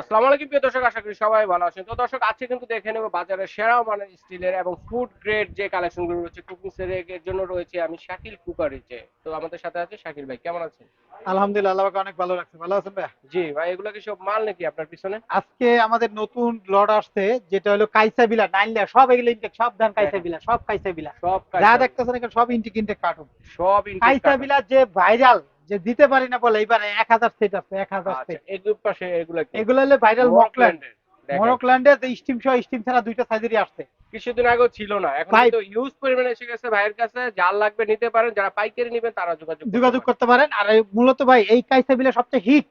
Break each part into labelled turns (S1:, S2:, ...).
S1: আসসালামু আলাইকুম প্রিয় দর্শক আশা করি সবাই ভালো আছেন। তো দর্শক আজকে কিন্তু দেখে নেব বাজারে সেরা মানের স্টিলের এবং ফুড গ্রেড যে কালেকশনগুলো রয়েছে কুকিং এর জন্য রয়েছে আমি শাকিল কুকারিতে তো আমাদের সাথে আছে শাকিল ভাই কেমন আছেন?
S2: আলহামদুলিল্লাহ আল্লাহ পাক অনেক ভালো রাখছে। ভালো আছেন ভাই
S1: জি ভাই এগুলো কি সব মাল নাকি আপনার পিছনে?
S2: আজকে আমাদের নতুন লট আসছে যেটা হলো কাইসা বিলা নাইন লেয়ার সব এগুলো ইনটেক সব ধান কাইসা বিলা সব কাইসা বিলা
S1: সব
S2: যা দেখতেছেন এখানে সব ইনটেক ইনটেক কার্টুন
S1: সব intake
S2: কাইসা বিলা যে ভাইরাল যে দিতে পারি না বলে এবারে এক হাজার সেট আছে এক হাজার
S1: আচ্ছা
S2: সেট
S1: এগুলোর পাশে এগুলো কি?
S2: এগুলো হলো ভাইরাল মকল্যান্ড মরক্ল্যান্ডে স্টিম সহ স্টিম ছাড়া দুইটা সাইজেরই আসছে।
S1: কিছুদিন আগেও ছিল না এখন তো ইউজ পরিমাণে এসে গেছে ভাইয়ের কাছে যার লাগবে নিতে পারেন যারা পাইকারি নেবেন তারা যোগাযোগ
S2: যোগাযোগ করতে পারেন। আর এই মূলত ভাই এই কাইসা বিলে সবচেয়ে হিট।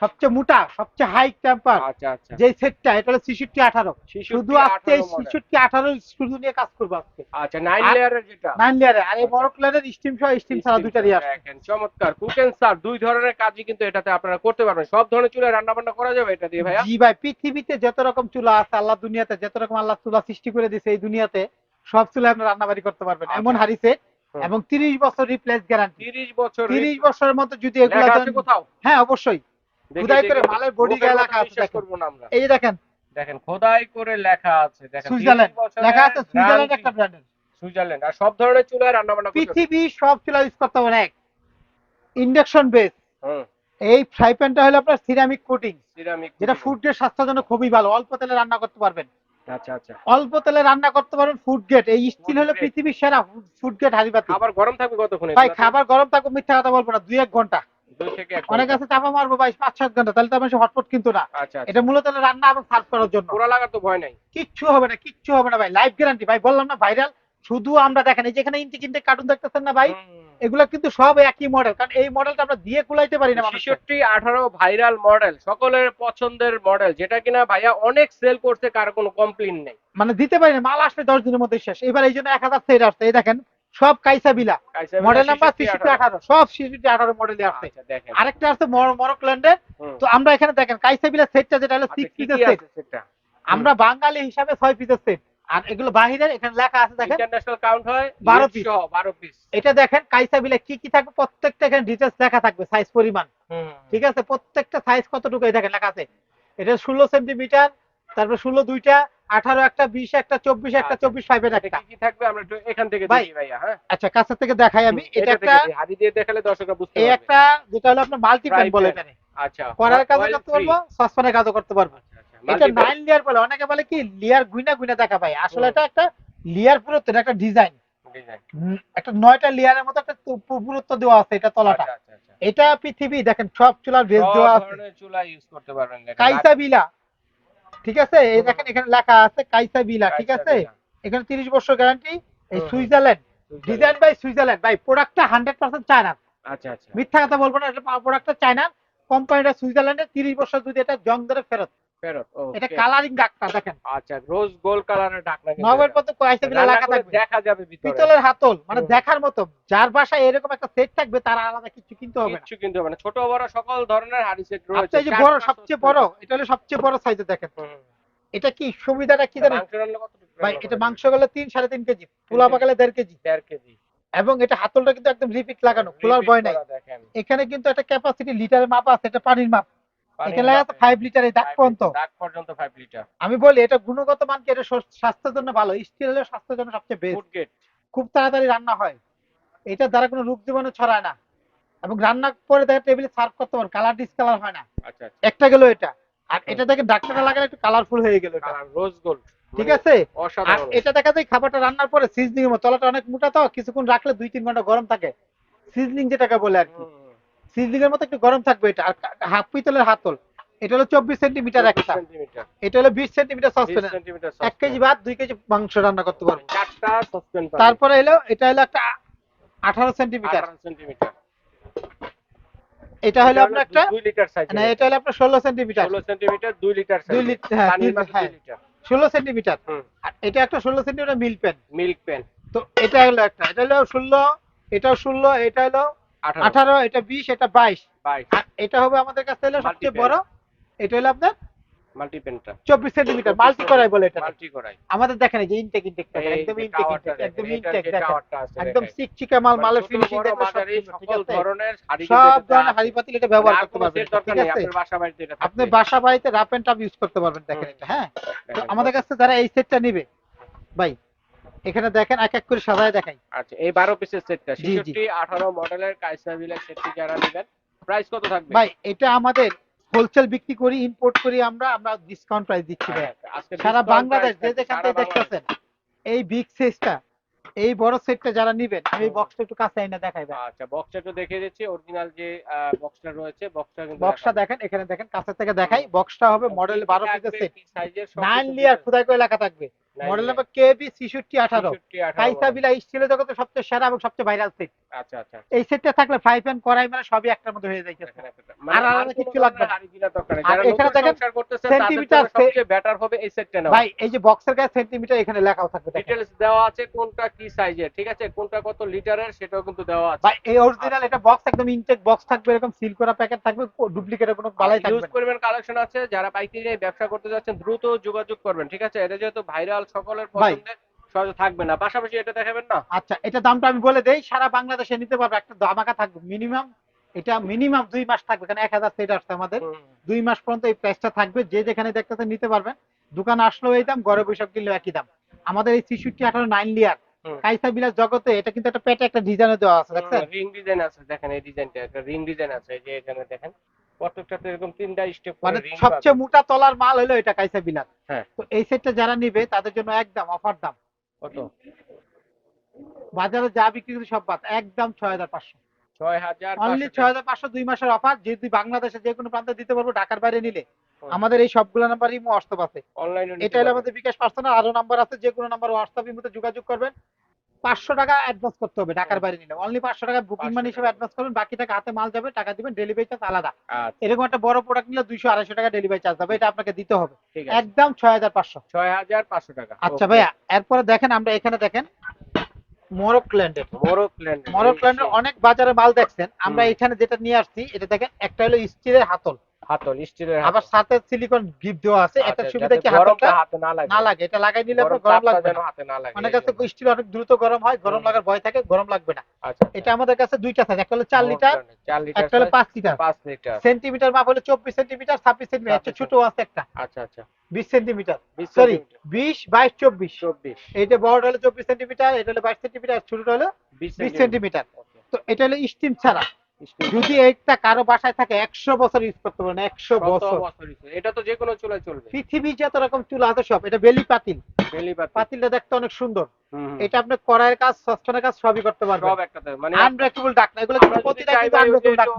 S2: সবচেয়ে মোটা সবচেয়ে হাই টেম্পার
S1: আচ্ছা আচ্ছা।
S2: যে সেটটা এটা হলো ছিষট্টি আঠারো। শুধু আজকে ছিষট্টি আঠারো শুধু নিয়ে কাজ করব আজকে।
S1: আচ্ছা নাইন লেয়ারের যেটা।
S2: নাইন লেয়ারে আর এই মরকল্যান্ডের স্টিম সহ স্টিম ছাড়া দুইটারই
S1: চমৎকার। কুক এন্ড সার্ভ দুই ধরনের কাজই কিন্তু এটাতে আপনারা করতে পারবেন। সব ধরনের চুলায় রান্না বান্না করা যাবে এটা দিয়ে ভাইয়া?
S2: জি ভাই পৃথিবীতে যত রকম চুলা আছে আল্লাহ দুনিয়াতে যত রকম আল্লাহ চুলা সৃষ্টি করে দিয়েছে এই দুনিয়াতে সব চুলা আপনি রান্না বাড়ি করতে পারবেন।
S1: আচ্ছা।
S2: এমন হারি সেট এবং তিরিশ বছর রিপ্লেস গ্যারান্টি
S1: তিরিশ বছর
S2: তিরিশ বছরের মধ্যে যদি এগুলো
S1: কোথাও?
S2: হ্যাঁ অবশ্যই। খোদাই করে মালের বডি গায়ে লেখা আছে
S1: বিশ্বাস না আমরা।
S2: এই যে দেখেন।
S1: দেখেন খোদাই করে লেখা আছে দেখেন
S2: সুইজারল্যান্ড। লেখা আছে সুইজারল্যান্ড একটা ব্র্যান্ডের
S1: সুইজারল্যান্ড আর সব ধরনের চুলায় রান্না বান্না
S2: পৃথিবী সব চুলা ইউজ করতে পারেন এক। ইন্ডাকশন বেস এই ফ্রাই প্যানটা হলো আপনার সিরামিক কোটিং
S1: সিরামিক
S2: যেটা ফুডের স্বাস্থ্যের জন্য খুবই ভালো। অল্প তেলে রান্না করতে পারবেন।
S1: আচ্ছা আচ্ছা।
S2: অল্প তেলে রান্না করতে পারবেন ফুড গেট এই স্টিল হলো পৃথিবীর সেরা ফুড গেট হারিবাতি
S1: খাবার গরম থাকবে কতক্ষণ?
S2: ভাই খাবার গরম থাকবে মিথ্যা কথা বলব না। দুই এক
S1: ঘণ্টা।
S2: অনেক ঘণ্টা। চাপা মারবো ভাই পাঁচ সাত ঘণ্টা তাহলে তো আমি হটপট কিন্তু না।
S1: আচ্ছা আচ্ছা।
S2: এটা মূলত রান্না এবং সার্ভ করার জন্য।
S1: পোড়া লাগার তো ভয় নাই।
S2: কিচ্ছু হবে না কিচ্ছু হবে না ভাই লাইফ গ্যারান্টি ভাই বললাম না ভাইরাল শুধু আমরা দেখেন এই যেখানে ইন্টি কিনতে কার্টুন দেখতেছেন না ভাই
S1: হুম।
S2: কিন্তু সব একই মডেল কারণ এই মডেলটা আমরা দিয়ে কুলাইতে পারি না
S1: ছেষট্টি আঠারো ভাইরাল মডেল সকলের পছন্দের মডেল যেটা কিনা ভাইয়া অনেক সেল করছে কার কোনো কমপ্লেন নেই।
S2: মানে দিতে পারি না মাল আসলে দশ দিনের মধ্যে শেষ। এবার এই জন্য এক হাজার সেট আসছে এই দেখেন। সব কাইসা বিলা। মডেল নাম্বার
S1: 66,
S2: ছিষট্টি আঠারো। সব ছিষট্টি আঠারো মডেলে আসছে।
S1: আচ্ছা,
S2: আরেকটা আছে মরকল্যান্ডের। তো আমরা এখানে দেখেন কাইসা বিলা সেটটা যেটা হলো সিক্স পিসের সেট? আমরা বাঙালি হিসাবে ছয় পিসের সেট আর এগুলো বাহিরের এখানে লেখা আছে দেখেন।
S1: ইন্টারন্যাশনাল কাউন্ট হয়
S2: 12
S1: 12
S2: piece।
S1: সহ 12 পিস
S2: এটা দেখেন কাইসা বিলা কি কি থাকবে প্রত্যেকটা এখানে ডিটেলস লেখা থাকবে সাইজ পরিমাণ। ঠিক আছে? প্রত্যেকটা সাইজ কতটুকু এই দেখেন লেখা আছে। এটা ষোলো সেন্টিমিটার তারপর ষোলো দুইটা আঠারো একটা বিশ একটা চব্বিশ একটা
S1: আচ্ছা।
S2: চব্বিশ ফাইভের একটা।
S1: কি থাকবে আমরা এখান থেকে
S2: ভাই,
S1: দেখি ভাইয়া হ্যাঁ?
S2: আচ্ছা কাছে থেকে দেখাই আমি। এটা একটা
S1: হাতি দিয়ে দেখালে দর্শকরা বুঝতে
S2: এই
S1: পারবে।
S2: একটা যেটা হলো আপনার মাল্টি প্যান বলে এখানে
S1: আচ্ছা
S2: করার কাজও করতে পারব সসপ্যানের কাজও করতে পারব।
S1: আচ্ছা, আচ্ছা,
S2: এটা নাইন লেয়ার বলে অনেকে বলে কি লেয়ার গুইনা গুইনা দেখা ভাই আসলে এটা একটা লেয়ার পুরো এটা একটা ডিজাইন। একটা নয়টা লেয়ারের মতো একটা পুরুত্ব দেওয়া আছে এটা তলাটা।
S1: আচ্ছা, আচ্ছা, আচ্ছা।
S2: এটা পৃথিবী দেখেন সব চুলার বেস দেওয়া আছে।
S1: চুলা ইউজ করতে পারবেন।
S2: কাইসা বিলা ঠিক আছে? এই দেখেন এখানে লেখা আছে কাইসা বিলা ঠিক আছে? এখানে তিরিশ বছর গ্যারান্টি এই সুইজারল্যান্ড। Design by Switzerland. ভাই প্রোডাক্টটা হান্ড্রেড পার্সেন্ট চায়না
S1: আচ্ছা আচ্ছা।
S2: মিথ্যা কথা বলব না এটা প্রোডাক্টটা চায়না কোম্পানিটা সুইজারল্যান্ডে তিরিশ বছর যদি এটা জং ধরে ফেরত
S1: ফেরত
S2: এটা কালারিং ডাকটা দেখেন।
S1: আচ্ছা রোজ গোল্ড কালারের ঢাকনা
S2: নবের পথে কাইসা বিলা
S1: রান্না
S2: থাকবে।
S1: দেখা যাবে ভিতরে।
S2: পিতলের হাতল মানে দেখার মতো যার বাসায় এরকম একটা সেট থাকবে তার আলাদা কিছু কিনতে হবে না।
S1: কিচ্ছু কিন্তু হবে না। ছোট বড় সকল ধরনের হাড়ি সেট রয়েছে।
S2: আচ্ছা এই যে বড় সবচেয়ে বড় এটা হলো সবচেয়ে বড় সাইজে দেখেন। এটা কি সুবিধাটা কি জানেন?
S1: মাংস
S2: ভাই এটা মাংস গেলে তিন সাড়ে তিন কেজি পোলা। পাকালে দেড় কেজি?
S1: দেড় কেজি।
S2: এবং এটা হাতলটা কিন্তু একদম রিপিট লাগানো খোলার ভয় নাই। এখানে কিন্তু একটা ক্যাপাসিটি লিটারের মাপ আছে এটা পানির মাপ। এখানে লেখা আছে
S1: মাপে।
S2: ফাইভ লিটার এই দাগ পর্যন্ত।
S1: দাগ পর্যন্ত 5 লিটার
S2: আমি বলি এটা গুণগত মান কি? এটা স্বাস্থ্যের জন্য ভালো। স্টিল হলে স্বাস্থ্যের জন্য সবচেয়ে বেস্ট খুব তাড়াতাড়ি রান্না হয়। এটার দ্বারা কোনো রোগ জীবাণু ছড়ায় না। এবং রান্না করে দেখে টেবিলে সার্ভ করতে কালার ডিসকালার হয় না।
S1: আচ্ছা আচ্ছা।
S2: একটা গেল এটা। আর এটা দেখে ডাক্তাররা লাগালে একটু কালারফুল হয়ে গেল এটা।
S1: রোজ গোল্ড
S2: ঠিক আছে? আর এটা দেখা যায় খাবারটা রান্নার পরে সিজনিং এর তলাটা অনেক মোটা তো কিছুক্ষণ রাখলে দুই তিন ঘণ্টা গরম থাকে। সিজনিং যেটাকে বলে আর কি। এর মতো একটু গরম থাকবে এটা আর হাফ পিতলের হাতল। এটা হলো চব্বিশ সেন্টিমিটার একটা। এটা হলো বিশ সেন্টিমিটার
S1: 20
S2: সসপ্যান
S1: সেন্টিমিটার
S2: এক কেজি ভাত দুই কেজি মাংস রান্না করতে পারব।
S1: সসপেন
S2: তারপরে এলো এটা হলো একটা আঠারো সেন্টিমিটার।
S1: 18 সেন্টিমিটার।
S2: এটা হলো আপনার একটা
S1: 2 লিটার সাইজ
S2: না এটা হলো আপনার ষোলো সেন্টিমিটার।
S1: 16 সেন্টিমিটার 2 লিটার সাইজ
S2: দুই লিটার হ্যাঁ হ্যাঁ
S1: 2 লিটার।
S2: ষোলো সেন্টিমিটার। আর এটা একটা ষোলো centimetre milk pan.
S1: Milk pan.
S2: তো এটা হলো একটা এটা হলো ষোলো এটাও ষোলো এটা হলো
S1: 18
S2: আঠারো। এটা বিশ এটা বাইশ।
S1: 22
S2: এটা হবে আমাদের কাছে হলো সবচেয়ে বড়। এটা হলো আপনার
S1: মাল্টি পেনটা
S2: চব্বিশ সেন্টিমিটার মাল্টি করাই বলে এটা
S1: মাল্টি করাই
S2: আমাদের দেখেন এই যে ইনটেক ইনটেক একদম ইনটেক ইনটেক একদম ইনটেক দেখেন। একদম চিকচিকা মাল মালের ফিনিশিং
S1: মাঝারি সকল ধরনের হাড়ি
S2: সব ধরনের হাড়ি পাতিল এটা ব্যবহার করতে পারবেন ঠিক আছে?
S1: আপনার বাসা বাড়িতে এটা
S2: আপনি বাসা বাড়িতে রাপ এন্ড টাপ ইউজ করতে পারবেন দেখেন এটা হ্যাঁ? তো
S1: দেখেন,
S2: আমাদের কাছে যারা এই সেটটা নিবে ভাই এখানে দেখেন এক এক করে সাজায় দেখাই
S1: আচ্ছা এই বারো পিসের সেটটা
S2: জি, জি।
S1: ছেষট্টি আঠারো মডেলের কাইসা বিলাস সেটটি যারা নেবেন প্রাইস কত থাকবে
S2: ভাই এটা আমাদের হোলসেল বিক্রি করি ইম্পোর্ট করি আমরা আমরা ডিসকাউন্ট প্রাইস দিচ্ছি ভাই
S1: আচ্ছা, আজকে
S2: সারা বাংলাদেশ যে যেখান থেকে। দেখতেছেন এই বিগ সাইজটা এই বড় সেটটা যারা নিবেন আমি বক্সটা একটু কাছে এনে দেখাই ভাই
S1: আচ্ছা বক্সটা একটু দেখিয়ে দিচ্ছি অরিজিনাল যে বক্সটা রয়েছে বক্সটা
S2: বক্সটা দেখেন এখানে দেখেন কাছে থেকে দেখাই বক্সটা হবে মডেল
S1: কি কি
S2: বারো
S1: থাকবে,
S2: পিসের সেট নাইন
S1: কিছু
S2: লিয়ার
S1: details,
S2: করে লেখা থাকবে। মডেল নাম্বার কেবি ছিষট্টি আঠারো।
S1: 63, 18
S2: কাইসা। বিলা স্টিলের জগতে সবচেয়ে সেরা এবং সবচেয়ে ভাইরাল সেট
S1: আচ্ছা আচ্ছা
S2: এই সেটটা থাকলে ফ্রাই প্যান কড়াই মানে সবই একটার মধ্যে হয়ে যাইতেছে।
S1: মানে
S2: আর আলাদা
S1: আর
S2: কিচ্ছু লাগবে না। আর এখানে দেখেন সেন্টিমিটার
S1: সবচেয়ে বেটার হবে এই সেটটা নেওয়া।
S2: ভাই এই যে বক্সের গায়ে সেন্টিমিটার এখানে লেখাও থাকবে
S1: ডিটেলস দেওয়া আছে কোনটা কি সাইজের ঠিক আছে? কোনটা কত লিটারের সেটাও কিন্তু দেওয়া আছে।
S2: ভাই এই অরিজিনাল এটা বক্স একদম ইনটেক বক্স থাকবে এরকম সিল করা প্যাকেট থাকবে ডুপ্লিকেটের কোনো বালাই থাকবে
S1: ইউজ করবেন কালেকশন আছে যারা পাইকারি ব্যবসা করতে যাচ্ছেন দ্রুত যোগাযোগ করবেন ঠিক আছে? এটা যেহেতু ভাইরাল সকলের সহজে থাকবে না। পাশাপাশি এটা দেখাবেন না?
S2: আচ্ছা এটা দামটা আমি বলে দেই সারা বাংলাদেশে নিতে পারবে একটা ধামাকা থাকবে মিনিমাম এটা মিনিমাম দুই মাস থাকবে কারণ এক হাজার সেট আসছে আমাদের। দুই মাস পর্যন্ত এই প্রাইসটা থাকবে যে যেখানে দেখতেছেন নিতে পারবেন। দোকান আসলেও এই দাম ঘরে বৈশাখ কিনলেও একই দাম। আমাদের এই ছিষট্টি আঠারো নাইন লিয়ার। কাইসা বিলাস জগতে এটা কিন্তু একটা পেটে একটা ডিজাইন দেওয়া আছে দেখছেন?
S1: রিং ডিজাইন আছে দেখেন এই ডিজাইনটা একটা রিং ডিজাইন আছে এই যে এখানে দেখেন প্রত্যেকটাতে এরকম তিনটা স্টেপ
S2: মানে সবচেয়ে মোটা তলার মাল হলো এটা কাইসা বিলাস।
S1: হ্যাঁ।
S2: তো এই সেটটা যারা নিবে তাদের জন্য একদম অফার দাম।
S1: কত?
S2: বাজারে যা বিক্রি করি সব বাদ একদম ছয় হাজার পাঁচশো। অনলি ছয় হাজার পাঁচশো দুই মাসের অফার যদি বাংলাদেশে যে কোনো প্রান্তে দিতে পারব ঢাকার বাইরে নিলে। আমাদের এই সবগুলো হোয়াটসঅ্যাপ আছে। এটা হলো আমাদের বিকাশ পার্সোনাল আরও নাম্বার আছে যে কোনো নাম্বার যোগাযোগ করবেন। পাঁচশো টাকা অ্যাডভান্স করতে হবে ঢাকার বাইরে নিলে। অনলি পাঁচশো টাকা বুকিং মানি হিসেবে অ্যাডভান্স করবেন বাকি টাকা হাতে মাল যাবে টাকা দিবেন ডেলিভারি চার্জ আলাদা।
S1: আচ্ছা।
S2: এরকম একটা বড় প্রোডাক্ট নিলে দুইশো আড়াইশো টাকা ডেলিভারি চার্জ হবে এটা আপনাকে দিতে হবে। একদম ছয় হাজার পাঁচশো।
S1: ছয় হাজার পাঁচশো টাকা।
S2: আচ্ছা ভাইয়া এরপরে দেখেন আমরা এখানে দেখেন মোরোক্ল্যান্ডের
S1: মোরক ল্যান্ড
S2: মোরোক্ল্যান্ডের অনেক বাজারে মাল দেখছেন। আমরা। এখানে যেটা নিয়ে আসছি এটা দেখেন একটা হলো স্টিলের হাতল।
S1: হাতল স্টিলের
S2: আবার সাথে সিলিকন গিফট দেওয়া আছে
S1: আচ্ছা,
S2: একটা সুবিধা কি হাতলটা?
S1: হাতে না লাগে।
S2: না লাগে এটা লাগাই নিলে আপনার
S1: গরম
S2: লাগবে না।
S1: হাতে না লাগে
S2: অনেক কাছে স্টিল অনেক দ্রুত গরম হয় গরম লাগার ভয় থাকে গরম লাগবে না।
S1: আচ্ছা
S2: এটা আমাদের কাছে দুইটা সাইজ একটা হলো চার লিটার
S1: চার লিটার
S2: একটা হলো পাঁচ লিটার।
S1: পাঁচ লিটার।
S2: সেন্টিমিটার মাপ হলো চব্বিশ সেন্টিমিটার ছাব্বিশ সেন্টিমিটার একটা ছোট আছে একটা।
S1: আচ্ছা আচ্ছা।
S2: বিশ সেন্টিমিটার।
S1: বিশ
S2: সরি
S1: সেন্টিমিটার,
S2: বিশ বাইশ চব্বিশ।
S1: চব্বিশ।
S2: এইটা বড় হলো চব্বিশ সেন্টিমিটার এটা হলো বাইশ সেন্টিমিটার ছোটটা হলো
S1: বিশ
S2: বিশ
S1: সেন্টিমিটার।
S2: সেন্টিমিটার। তো এটা হলো স্টিম ছাড়া। যদি এইটা কারও বাসায় থাকে একশো বছর ইউজ করতে পারেন একশো বছর।
S1: এটা তো যে কোনো চুলায় চলবে।
S2: পৃথিবী যত রকম চুলা আছে সব এটা বেলি পাতিল।
S1: বেলি
S2: পাতিলটা দেখতে অনেক সুন্দর। এটা আপনি কড়াইয়ের কাজ সসপ্যানের কাজ সবই করতে পারবেন।
S1: সব একটাতে মানে
S2: আনব্রেকেবল ডাক না এগুলো প্রতিটা কিন্তু আনব্রেকেবল
S1: একটু,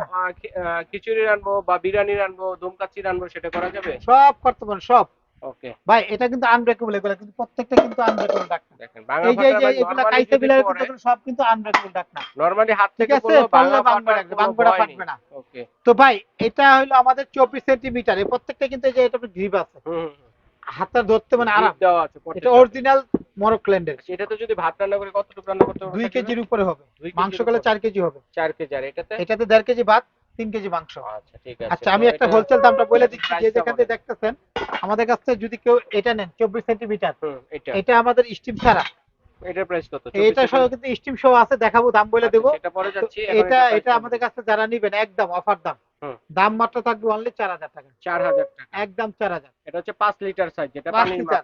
S1: খিচুড়ি রানবো বা বিরিয়ানি রানবো দমকাচ্ছি রানবো সেটা করা যাবে?
S2: সব করতে পারেন সব।
S1: ওকে
S2: ভাই এটা কিন্তু আনব্রেকেবল এগুলো কিন্তু প্রত্যেকটা কিন্তু আনব্রেকেবল
S1: দেখেন
S2: এই যে এগুলা কাইতে বিলার কিন্তু সব কিন্তু আনব্রেকেবল
S1: নরমালি হাত থেকে পড়ল বাংলা
S2: বাংলা বাংলা ফাটবে না।
S1: ওকে
S2: তো ভাই এটা হলো আমাদের চব্বিশ সেন্টিমিটার এই প্রত্যেকটা কিন্তু এই যে এটা গ্রিপ আছে।
S1: হুম
S2: হাতটা ধরতে মানে আরাম।
S1: দেওয়া আছে
S2: এটা। অরিজিনাল মরোক্ল্যান্ডের
S1: আচ্ছা, এটাতে যদি ভাত রান্না করে কতটুকু রান্না করতে হবে?
S2: দুই কেজির উপরে হবে। মাংস গেলে
S1: উপর?
S2: চার কেজি হবে।
S1: চার কেজি আর এটাতে?
S2: এটাতে দেড় কেজি ভাত তিন কেজি মাংস।
S1: আচ্ছা
S2: আচ্ছা আমি একটা হোলসেল দামটা বলে দিচ্ছি যে যেখান থেকে দেখতেছেন আমাদের কাছ থেকে যদি কেউ এটা নেন চব্বিশ সেন্টিমিটার
S1: এটা।
S2: এটা আমাদের স্টিম ছাড়া।
S1: এটার প্রাইস কত?
S2: এটা সহ কিন্তু স্টিম সহ আছে দেখাবো দাম বলে
S1: আচ্ছা,
S2: দেবো।
S1: সেটা পরে যাচ্ছি
S2: এটা এটা আমাদের কাছে যারা নিবেন একদম অফার দাম। দাম মাত্র থাকবে অনলি চার হাজার টাকা।
S1: চার হাজার টাকা।
S2: একদম চার হাজার।
S1: এটা হচ্ছে পাঁচ লিটার সাইজ যেটা
S2: লিটার।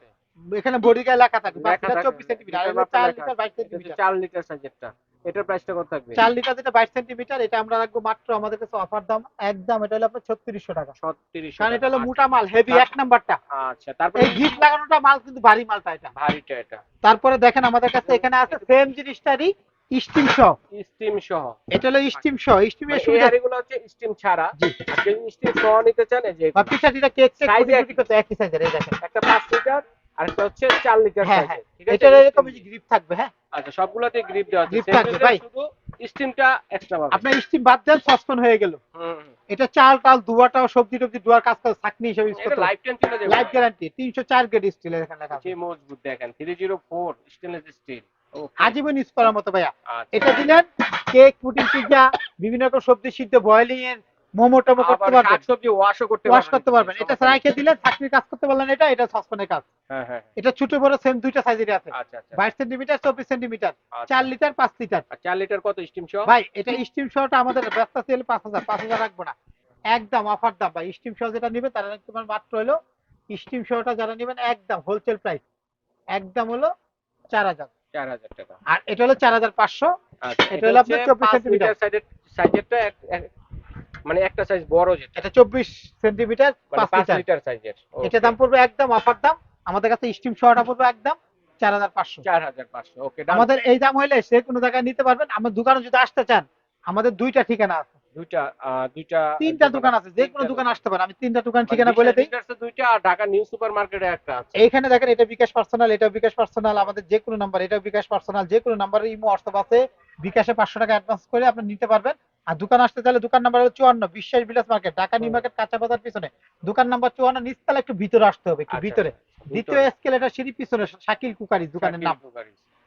S2: এখানে বডি গায়ে লেখা থাকবে, চব্বিশ সেন্টিমিটার চার লিটার বাইশ
S1: এটা
S2: সেন্টিমিটার।
S1: চার লিটার সাইজেরটা এটার প্রাইসটা কত থাকবে?
S2: চার লিটার যেটা বাইশ সেন্টিমিটার এটা আমরা রাখব মাত্র আমাদের কাছে অফার দাম একদম এটা হলো আপনার ছত্রিশশো টাকা।
S1: ছত্রিশ
S2: কারণ এটা হলো মোটা মাল হেভি এক নাম্বারটা
S1: আচ্ছা তারপরে
S2: এই গিফট লাগানোটা মাল কিন্তু ভারী মালটা এটা।
S1: ভারীটা এটা।
S2: তারপরে দেখেন আমাদের কাছে এখানে আছে সেম জিনিসটারই স্টিম সহ।
S1: স্টিম সহ।
S2: এটা হলো স্টিম সহ স্টিমের
S1: মানে এই
S2: সুবিধা
S1: হাঁড়িগুলো হচ্ছে স্টিম ছাড়া। আর যদি স্টিম সহ নিতে চান এই যে
S2: টিটা কেক কুটি কুটি
S1: একই।
S2: সাইজের এই দেখেন।
S1: একটা পাঁচ লিটার আর একটা হচ্ছে চার লিটার
S2: হ্যাঁ, হ্যাঁ।
S1: ঠিক আছে?
S2: এটার এরকম গ্রিপ থাকবে হ্যাঁ?
S1: আচ্ছা সবগুলোতে গ্রিপ দেওয়া আছে। Same
S2: থাকবে, ভাই।
S1: শুধু স্টিমটা এক্সট্রা পাবে।
S2: আপনার স্টিম বাদ দেন সসপ্যান হয়ে গেল। এটা চাল টাল দুয়াটাও সবজি টবজি দুয়ার কাজ করে চাকনি হিসেবে ইউজ
S1: এটা
S2: করতে
S1: লাইফ টাইম চলে যাবে
S2: লাইফ গ্যারান্টি তিনশো চার গ্রেড স্টিলের এখানে লেখা আছে।
S1: যে মজবুত দেখেন three zero four stainless steel
S2: আজীবন ইউজ করার মতো ভাইয়া।
S1: আচ্ছা।
S2: এটা দিলেন কেক পুডিং পিৎজা বিভিন্ন রকম সবজি সিদ্ধ বয়েলিং এর মোমো টোমো করতে পারবেন।
S1: শাকসবজি ওয়াশও করতে
S2: ওয়াশ করতে পারবেন। এটা। রাইখে দিলে চাকরির কাজ করতে পারলেন এটা এটা সসপ্যানের কাজ।
S1: হ্যাঁ হ্যাঁ হ্যাঁ।
S2: এটা ছোট বড় সেম দুইটা সাইজের আছে।
S1: আচ্ছা আচ্ছা।
S2: বাইশ সেন্টিমিটার চব্বিশ সেন্টিমিটার।
S1: আচ্ছা।
S2: চার লিটার পাঁচ লিটার
S1: আর চার লিটার কত স্টিম সহ?
S2: ভাই এটা স্টিম শহটা আমাদের ব্যস্ত হাজার পাঁচ হাজার রাখব না। একদম অফার দাম ভাই। স্টিম সহ যেটা নিবে তারা তোমার মাত্র হলো স্টিম শহটা যারা নেবেন একদম হোলসেল প্রাইস একদম হলো চার হাজার।
S1: চার হাজার টাকা।
S2: আর এটা হলো চার হাজার পাঁচশো।
S1: আচ্ছা,
S2: এটা হলো আপনার 24 সেন্টিমিটার।
S1: সাইজের সাইজেরটা মানে একটা সাইজ বড় যেটা।
S2: এটা চব্বিশ সেন্টিমিটার
S1: মানে
S2: পাঁচ
S1: পাঁচ
S2: লিটার
S1: লিটার সাইজের
S2: এটা দাম পড়বে একদম অফার দাম। আমাদের কাছে স্টিম শহটা পড়বে একদম চার হাজার পাঁচশো।
S1: চার হাজার পাঁচশো। ওকে
S2: আমাদের এই দাম হইলে সে কোনো জায়গায় নিতে পারবেন। আমার দোকানে যদি আসতে চান আমাদের দুইটা ঠিকানা আছে।
S1: দুইটা দুইটা
S2: তিনটা দোকান আছে। যে কোনো দোকান আসতে পারেন। আমি তিনটা দোকান ঠিকানা বলে দিই।
S1: দিই দুইটা আর ঢাকা নিউ সুপার মার্কেটে একটা আছে।
S2: এইখানে দেখেন এটা বিকাশ পার্সোনাল এটা বিকাশ পার্সোনাল। আমাদের যে কোনো নাম্বার এটা বিকাশ পার্সোনাল। যে কোনো নাম্বারে ইমো হোয়াটসঅ্যাপ আছে। বিকাশে পাঁচশো টাকা অ্যাডভান্স করে আপনি নিতে পারবেন। আর দোকান আসতে চাইলে দোকান নাম্বার হলো চুয়ান্ন বিশ্বাস বিলাস মার্কেট ঢাকা নিউ। মার্কেট কাঁচা বাজার পিছনে। দোকান নাম্বার চুয়ান্ন নিচতলা একটু ভিতরে আসতে হবে একটু
S1: আচ্ছা,
S2: ভিতরে। দ্বিতীয় স্কেল এটা সিঁড়ি পিছনে শাকিল কুকারি দোকানের নাম।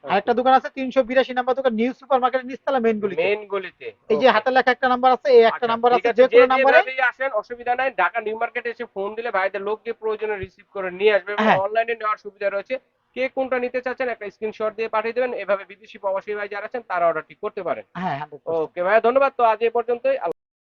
S2: আরেকটা দোকান আছে তিনশো বিরাশি নাম্বার দোকান নিউ সুপার মার্কেটের নিচতলা গুলি
S1: মেইন গলিতে।
S2: এই যে হাতে লেখা একটা নাম্বার আছে এই একটা
S1: আচ্ছা,
S2: নাম্বার আছে
S1: আছে,
S2: যে কোনো নাম্বারে
S1: আসেন অসুবিধা নাই। ঢাকা নিউ মার্কেটে এসে ফোন দিলে ভাইদের লোক দিয়ে প্রয়োজনে রিসিভ করে নিয়ে আসবে
S2: হ্যাঁ।
S1: অনলাইনে নেওয়ার সুবিধা রয়েছে। কে কোনটা নিতে চাচ্ছেন একটা স্ক্রিনশট দিয়ে পাঠিয়ে দেবেন। এভাবে বিদেশি প্রবাসী ভাই যারা আছেন তারা অর্ডারটি করতে পারেন।
S2: হ্যাঁ
S1: ওকে ভাইয়া ধন্যবাদ। তো আজ এ পর্যন্তই।